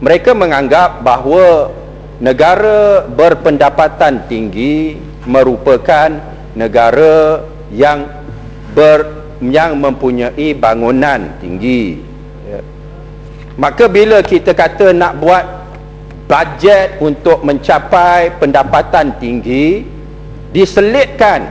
mereka menganggap bahawa negara berpendapatan tinggi merupakan negara yang ber, yang mempunyai bangunan tinggi ya. maka bila kita kata nak buat bajet untuk mencapai pendapatan tinggi diselitkan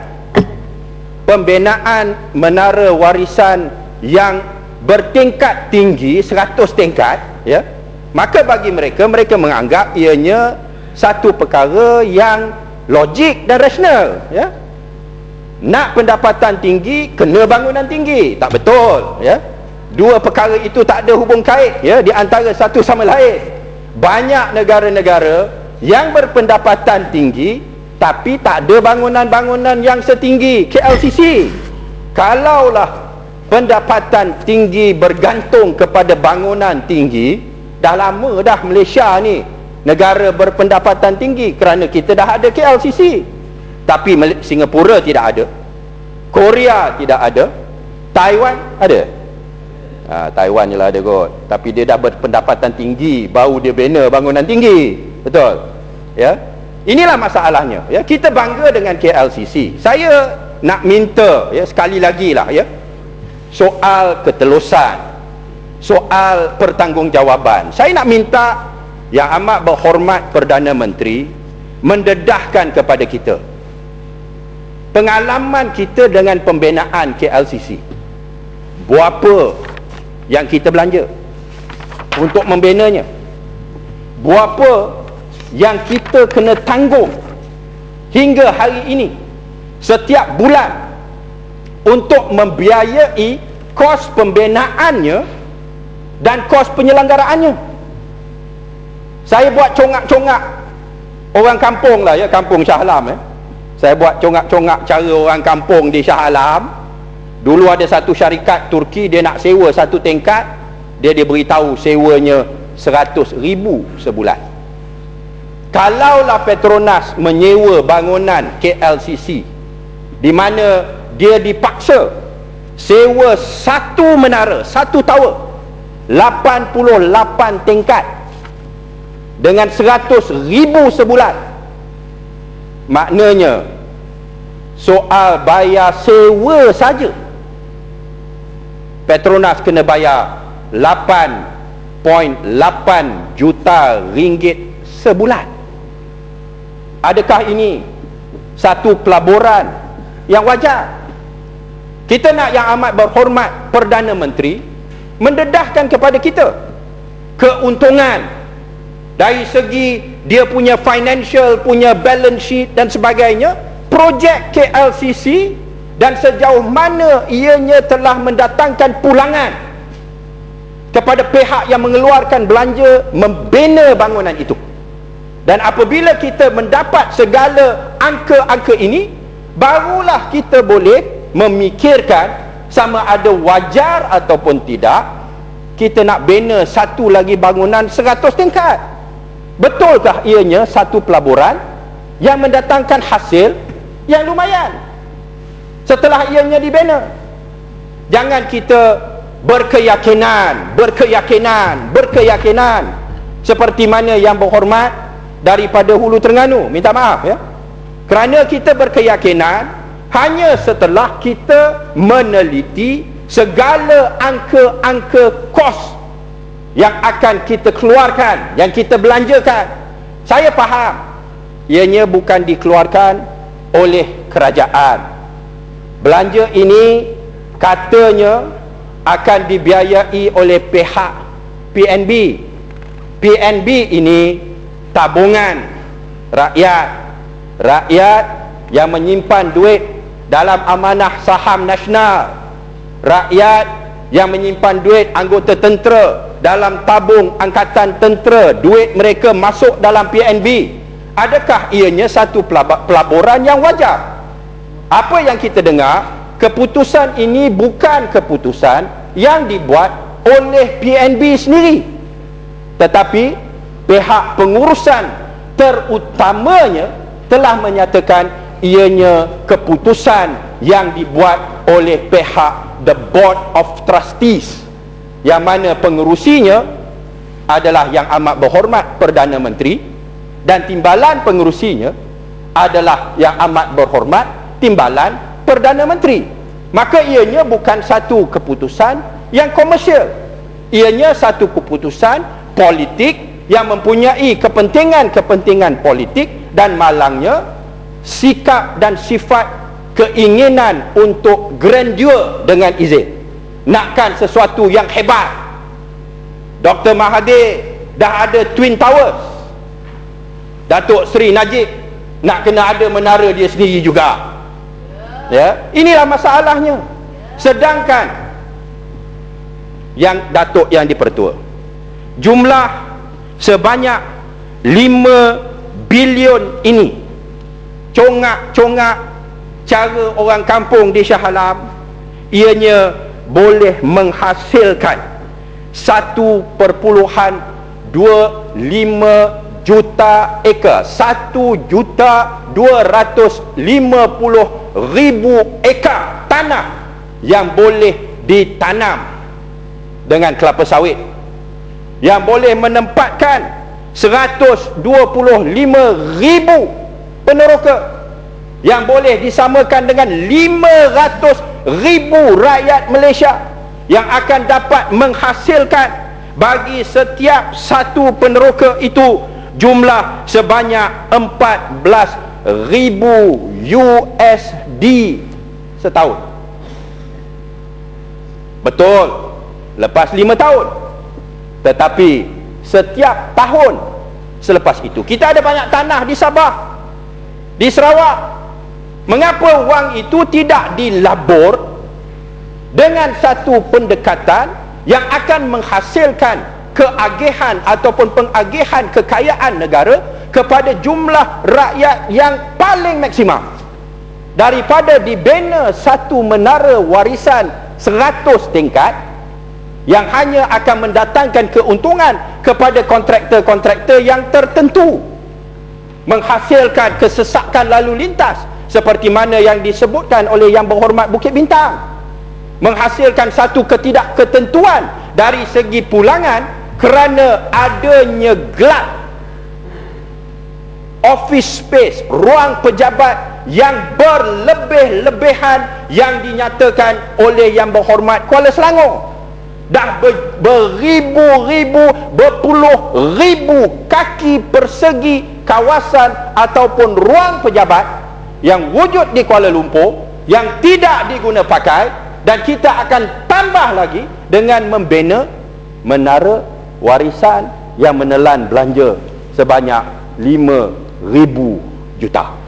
pembinaan menara warisan yang bertingkat tinggi 100 tingkat ya maka bagi mereka mereka menganggap ianya satu perkara yang logik dan rasional ya. Nak pendapatan tinggi kena bangunan tinggi. Tak betul ya. Dua perkara itu tak ada hubung kait ya di antara satu sama lain. Banyak negara-negara yang berpendapatan tinggi tapi tak ada bangunan-bangunan yang setinggi KLCC kalaulah pendapatan tinggi bergantung kepada bangunan tinggi dah lama dah Malaysia ni negara berpendapatan tinggi kerana kita dah ada KLCC tapi Singapura tidak ada. Korea tidak ada. Taiwan ada. Ha, Taiwan je lah ada kot. Tapi dia dah berpendapatan tinggi. Baru dia bina bangunan tinggi. Betul? Ya? Inilah masalahnya. Ya kita bangga dengan KLCC saya nak minta ya sekali lagi lah ya soal ketelusan soal pertanggungjawaban. Saya nak minta yang amat berhormat Perdana Menteri mendedahkan kepada kita pengalaman kita dengan pembinaan KLCC berapa yang kita belanja untuk membinanya? Berapa yang kita kena tanggung hingga hari ini setiap bulan untuk membiayai kos pembinaannya dan kos penyelenggaraannya. Saya buat congak-congak orang kampung lah ya kampung Shah Alam eh. saya buat congak-congak cara orang kampung di Shah Alam. Dulu ada satu syarikat Turki dia nak sewa satu tingkat dia dia beritahu sewanya 100 ribu sebulan. Kalaulah Petronas menyewa bangunan KLCC di mana dia dipaksa sewa satu menara satu tower 88 tingkat dengan 100 ribu sebulan. Maknanya soal bayar sewa saja. Petronas kena bayar 8.8 juta ringgit sebulan. Adakah ini satu pelaburan yang wajar? Kita nak yang amat berhormat Perdana Menteri mendedahkan kepada kita. Keuntungan. Dari segi dia punya financial punya balance sheet dan sebagainya projek KLCC dan sejauh mana ianya telah mendatangkan pulangan kepada pihak yang mengeluarkan belanja membina bangunan itu. Dan apabila kita mendapat segala angka-angka ini barulah kita boleh memikirkan sama ada wajar ataupun tidak kita nak bina satu lagi bangunan 100 tingkat. Betulkah ianya satu pelaburan yang mendatangkan hasil yang lumayan? Setelah ianya dibina jangan kita berkeyakinan berkeyakinan berkeyakinan seperti mana yang berhormat daripada hulu Terengganu. Minta maaf ya. Kerana kita berkeyakinan hanya setelah kita meneliti segala angka-angka kos yang akan kita keluarkan yang kita belanjakan. Saya faham ianya bukan dikeluarkan oleh kerajaan. Belanja ini katanya akan dibiayai oleh pihak PNB PNB ini tabungan rakyat. Rakyat yang menyimpan duit dalam amanah saham nasional. Rakyat yang menyimpan duit anggota tentera dalam tabung angkatan tentera duit mereka masuk dalam PNB adakah ianya satu pelaburan yang wajar? Apa yang kita dengar keputusan ini bukan keputusan yang dibuat oleh PNB sendiri. Tetapi pihak pengurusan terutamanya telah menyatakan ianya keputusan yang dibuat oleh pihak the board of trustees. Yang mana pengerusinya adalah yang amat berhormat Perdana Menteri dan timbalan pengerusinya adalah yang amat berhormat timbalan Perdana Menteri. Maka ianya bukan satu keputusan yang komersial. Ianya satu keputusan politik yang mempunyai kepentingan-kepentingan politik dan malangnya sikap dan sifat keinginan untuk grandeur dengan izin nakkan sesuatu yang hebat Dr. Mahathir dah ada Twin Towers. Datuk Seri Najib nak kena ada menara dia sendiri juga. Ya, inilah masalahnya. Sedangkan yang Datuk yang dipertua jumlah sebanyak 5 bilion ini congak-congak cara orang kampung di Shah Alam ianya boleh menghasilkan satu perpuluhan dua lima juta ekar. Satu juta dua ratus lima puluh ribu ekar tanah yang boleh ditanam dengan kelapa sawit. Yang boleh menempatkan seratus dua puluh lima ribu peneroka yang boleh disamakan dengan lima ratus ribu rakyat Malaysia yang akan dapat menghasilkan bagi setiap satu peneroka itu jumlah sebanyak 14 ribu USD setahun. Betul lepas 5 tahun. Tetapi setiap tahun selepas itu kita ada banyak tanah di Sabah di Sarawak mengapa wang itu tidak dilabur dengan satu pendekatan yang akan menghasilkan keagihan ataupun pengagihan kekayaan negara kepada jumlah rakyat yang paling maksimum daripada dibina satu menara warisan 100 tingkat yang hanya akan mendatangkan keuntungan kepada kontraktor-kontraktor yang tertentu menghasilkan kesesakan lalu lintas seperti mana yang disebutkan oleh yang berhormat Bukit Bintang. Menghasilkan satu ketidakketentuan dari segi pulangan kerana adanya gelap office space ruang pejabat yang berlebih-lebihan yang dinyatakan oleh yang berhormat Kuala Selangor dah ber, beribu-ribu berpuluh ribu kaki persegi kawasan ataupun ruang pejabat yang wujud di Kuala Lumpur yang tidak diguna pakai dan kita akan tambah lagi dengan membina menara warisan yang menelan belanja sebanyak 5000 juta